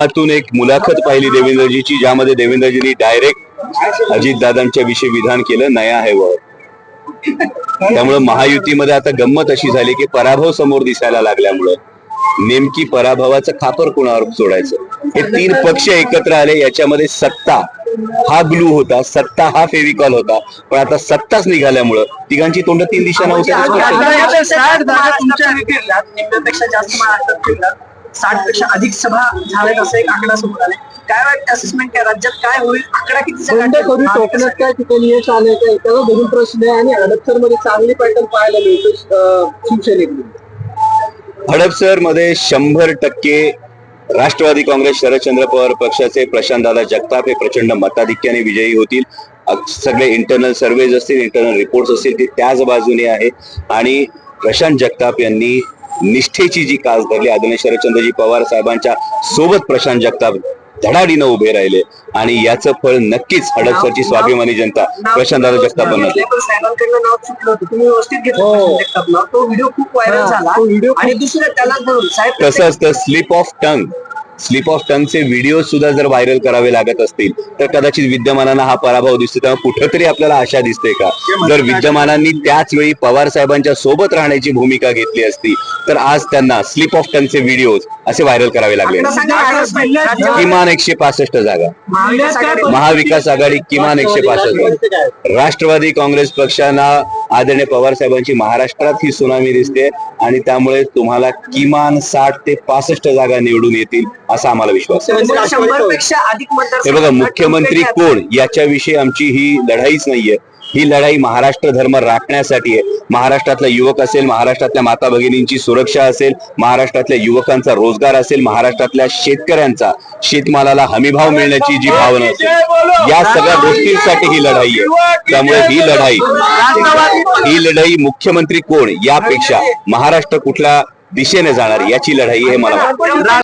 त्यातून एक मुलाखत पाहिली देवेंद्रजीची ज्यामध्ये देवेंद्रजींनी डायरेक्ट अजितदादांच्या विषयी विधान केलं नया आहे वर त्यामुळे महायुतीमध्ये आता गंमत अशी झाली की पराभव समोर दिसायला लागल्यामुळं नेमकी पराभवाचं खापर कुणावर सोडायचं? हे तीन पक्ष एकत्र आले याच्यामध्ये सत्ता. हा ग्लू होता सत्ता हा फेविकॉल होता. पण आता सत्ताच निघाल्यामुळं तिघांची तोंड तीन दिशांना होत्या साठपेक्षा अधिक सभा झाल्यात असं एक आकडा समोर आले काय वाटतं असेसमेंट काय? राज्यात काय होईल? आकडा गाठेल? कोकणात काय ठिकाणी यश आलंय का? त्याला दोन प्रश्न आहे आणि हडपसरमध्ये चांगली पॅटर्न पाहायला मिळतो शिवसेनेकडून. हडपसरमध्ये शंभर टक्के राष्ट्रवादी काँग्रेस शरदचंद्र पवार पक्षाचे प्रशांतदादा जगताप हे प्रचंड मताधिक्याने विजयी होतील. सगळे इंटरनल सर्वेज असतील इंटरनल रिपोर्ट असतील ते त्याच बाजूने आहे. आणि प्रशांत जगताप यांनी निष्ठेची जी कास धरली आदरणीय शरदचंद्रजी पवार साहेबांच्या सोबत प्रशांत जगताप धडाडीनं उभे राहिले आणि याचं फळ नक्कीच हडपसरची स्वाभिमानी जनता नाव- प्रशांतदादा जगतापांना घेतलंय, पण साहेबांकडनं नाव चुकलं होतं तुम्ही व्यवस्थित घेतलं हो. प्रशांत जगतापला. तो व्हिडिओ खूप व्हायरल झाला तो व्हिडिओ आणि दुसरं त्याला धरून साहेब कसं असतं slip of tongue slip of टंगचे video सुद्धा जर व्हायरल करावे लागत असतील तर कदाचित विद्यमानांना हा पराभव दिसतो. तेव्हा कुठंतरी आपल्याला आशा दिसते का? जर विद्यमानांनी त्याच वेळी पवार साहेबांच्या सोबत राहण्याची भूमिका घेतली असती तर आज त्यांना स्लिप ऑफ टंगचे व्हिडिओ असे व्हायरल करावे लागले किमान एकशे पासष्ट जागा. महाविकास आघाडी- महाविकास आघाडी किमान एकशे पासष्ट जागा. राष्ट्रवादी काँग्रेस पक्षांना आदरणीय पवार साहेबांची महाराष्ट्रात ही सुनामी दिसते आणि त्यामुळे तुम्हाला किमान साठ ते पासष्ट जागा निवडून येतील असा आम्हाला विश्वास आहे. हे बघा मुख्यमंत्री कोण? याच्याविषयी आमची ही लढाईच नाहीये. ही लढाई महाराष्ट्र धर्म राखण्यासाठी आहे. महाराष्ट्रातला युवक असेल महाराष्ट्रातल्या माता भगिनींची सुरक्षा असेल महाराष्ट्रातल्या युवकांचा रोजगार असेल महाराष्ट्रातल्या शेतकऱ्यांचा शेतमालाला हमीभाव मिळण्याची जी भावना असेल या सगळ्या गोष्टींसाठी ही लढाई आहे. त्यामुळे ही लढाई ही लढाई मुख्यमंत्री कोण यापेक्षा महाराष्ट्र कुठल्या दिशेने जाणार याची लढाई हे मला वाटतं.